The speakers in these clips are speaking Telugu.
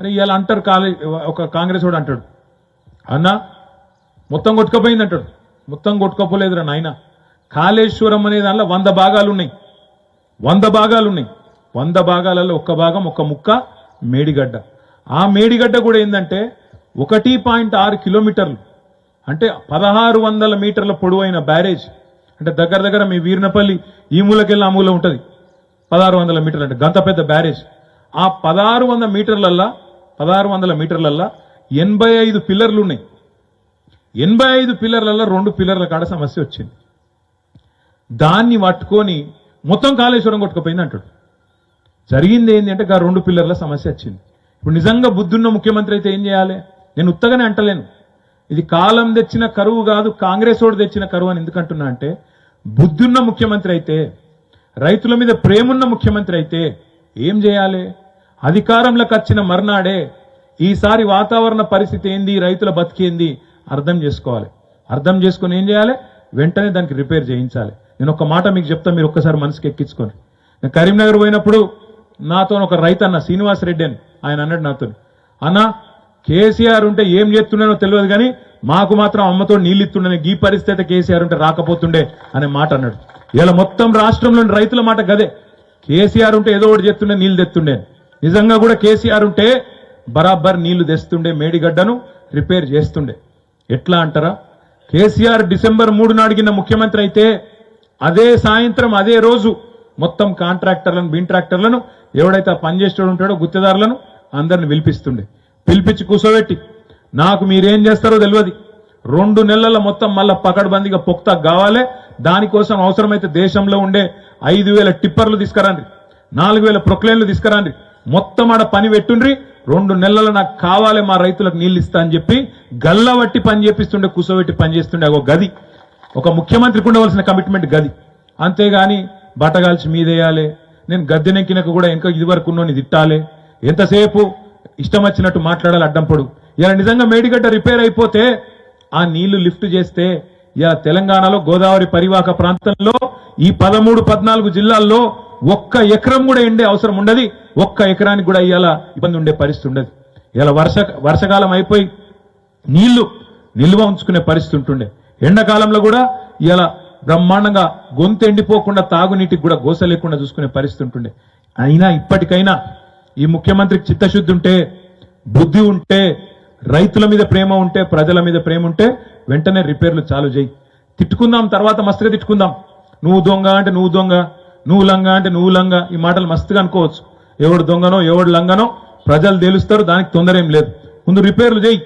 అని ఇవాళ అంటారు కాలేజ్ ఒక కాంగ్రెస్ వాడు అంటాడు. అన్న మొత్తం కొట్టుకపోయింది అంటాడు. మొత్తం కొట్టుకోపోలేదురా నాయన. కాళేశ్వరం అనే దానిలో వంద భాగాలు ఉన్నాయి వంద భాగాలు ఉన్నాయి వంద భాగాలలో ఒక్క భాగం ఒక ముక్క మేడిగడ్డ. ఆ మేడిగడ్డ కూడా ఏంటంటే ఒకటి పాయింట్ ఆరు కిలోమీటర్లు. అంటే పదహారు వందల మీటర్ల పొడవైన బ్యారేజ్. అంటే దగ్గర దగ్గర మీ వీరినపల్లి ఈ మూలకెళ్ళి ఆ మూల ఉంటుంది. పదహారు వందల మీటర్లు అంటే గంత పెద్ద బ్యారేజ్. ఆ పదహారు వందల మీటర్లల్లా పదహారు వందల మీటర్లల్లా ఎనభై ఐదు పిల్లర్లు ఉన్నాయి ఎనభై ఐదు పిల్లర్లలో రెండు పిల్లర్ల కాడ సమస్య వచ్చింది. దాన్ని పట్టుకొని మొత్తం కాళేశ్వరం కొట్టుకుపోయింది అంటాడు. జరిగింది ఏంటి అంటే ఆ రెండు పిల్లర్ల సమస్య వచ్చింది. ఇప్పుడు నిజంగా బుద్ధున్న ముఖ్యమంత్రి అయితే ఏం చేయాలి? నేను ఉత్తగానే అంటలేను. ఇది కాలం తెచ్చిన కరువు కాదు కాంగ్రెస్ వాడు తెచ్చిన కరువు అని ఎందుకంటున్నా అంటే బుద్ధున్న ముఖ్యమంత్రి అయితే రైతుల మీద ప్రేమున్న ముఖ్యమంత్రి అయితే ఏం చేయాలి? అధికారంలోకి వచ్చిన మర్నాడే ఈసారి వాతావరణ పరిస్థితి ఏంది? రైతుల బతికేంది అర్థం చేసుకోవాలి. అర్థం చేసుకొని ఏం చేయాలి? వెంటనే దానికి రిపేర్ చేయించాలి. నేను ఒక మాట మీకు చెప్తా మీరు ఒక్కసారి మనసుకి ఎక్కించుకొని నేను కరీంనగర్ పోయినప్పుడు నాతో ఒక రైతు అన్న శ్రీనివాస్ రెడ్డి అని ఆయన అన్నాడు నాతో. అన్న కేసీఆర్ ఉంటే ఏం చేస్తున్నానో తెలియదు కానీ మాకు మాత్రం అమ్మతో నీళ్ళు ఇస్తుండే ఈ పరిస్థితి కేసీఆర్ ఉంటే రాకపోతుండే అనే మాట అన్నాడు. ఇలా మొత్తం రాష్ట్రంలోని రైతుల మాట గదే. కేసీఆర్ ఉంటే ఏదో ఒకటి చేస్తుండే నీళ్ళు తెస్తుండే నిజంగా కూడా కేసీఆర్ ఉంటే బరాబర్ నీళ్ళు తెస్తుండే మేడిగడ్డను రిపేర్ చేస్తుండే. ఎట్లా అంటారా? కేసీఆర్ డిసెంబర్ మూడు నాడిగిన ముఖ్యమంత్రి అయితే అదే సాయంత్రం అదే రోజు మొత్తం కాంట్రాక్టర్లను బింట్రాక్టర్లను ఎవడైతే పనిచేసేవాడు పని చేసేవాడు ఉంటాడో గుత్తేదారులను అందరిని పిలిపిస్తుండే. పిలిపించి కూర్చోబెట్టి నాకు మీరేం చేస్తారో తెలియదు రెండు నెలల మొత్తం మళ్ళీ పకడ్బందీగా పొక్తా కావాలి. దానికోసం అవసరమైతే దేశంలో ఉండే ఐదు వేల టిప్పర్లు తీసుకురండి. నాలుగు వేల ప్రొక్లైన్లు తీసుకురండి. మొత్తం ఆడ పని పెట్టుండ్రి. రెండు నెలలు నాకు కావాలి మా రైతులకు నీళ్ళు ఇస్తా అని చెప్పి గల్లవట్టి పని చేపిస్తుండే కూసోబెట్టి పని చేస్తుండే ఒక గది. ఒక ముఖ్యమంత్రికి ఉండవలసిన కమిట్మెంట్ గది. అంతేగాని బట్టగాల్చి మీదేయాలి. నేను గద్దెనెక్కినాక కూడా ఇంకా ఇదివరకు నుండి ఉన్నోని తిట్టాలి. ఎంతసేపు ఇష్టం వచ్చినట్టు మాట్లాడాలి అడ్డం పొడు. ఇలా నిజంగా మేడిగడ్డ రిపేర్ అయిపోతే ఆ నీళ్ళు లిఫ్ట్ చేస్తే ఇలా తెలంగాణలో గోదావరి పరివాహక ప్రాంతంలో ఈ పదమూడు పద్నాలుగు జిల్లాల్లో ఒక్క ఎకరం కూడా ఎండే అవసరం ఉండదు. ఒక్క ఎకరానికి కూడా ఇవాళ ఇబ్బంది ఉండే పరిస్థితి ఉండదు. ఇలా వర్ష వర్షకాలం అయిపోయి నీళ్ళు నిల్వ ఉంచుకునే పరిస్థితి ఉంటుండే. ఎండాకాలంలో కూడా ఇలా బ్రహ్మాండంగా గొంతు ఎండిపోకుండా తాగునీటికి కూడా గోస లేకుండా చూసుకునే పరిస్థితి ఉంటుండే. అయినా ఇప్పటికైనా ఈ ముఖ్యమంత్రికి చిత్తశుద్ధి ఉంటే బుద్ధి ఉంటే రైతుల మీద ప్రేమ ఉంటే ప్రజల మీద ప్రేమ ఉంటే వెంటనే రిపేర్లు చాలు చేయి. తిట్టుకుందాం తర్వాత మస్తుగా తిట్టుకుందాం. నువ్వు దొంగ అంటే నువ్వు దొంగ నువ్వు లంగ అంటే నువ్వు లంగ ఈ మాటలు మస్తుగా అనుకోవచ్చు. ఎవడు దొంగనో ఎవడు లంగనో ప్రజలు తెలుస్తారు దానికి తొందర ఏం లేదు. ముందు రిపేర్లు చేయి.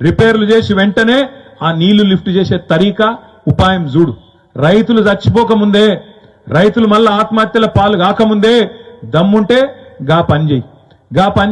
రిపేర్లు చేసి వెంటనే ఆ నీళ్ళు లిఫ్ట్ చేసే తరీకా ఉపాయం చూడు. రైతులు చచ్చిపోకముందే రైతులు మళ్ళీ ఆత్మహత్యల పాలు కాకముందే దమ్ముంటే గా పని చేయి. గా పని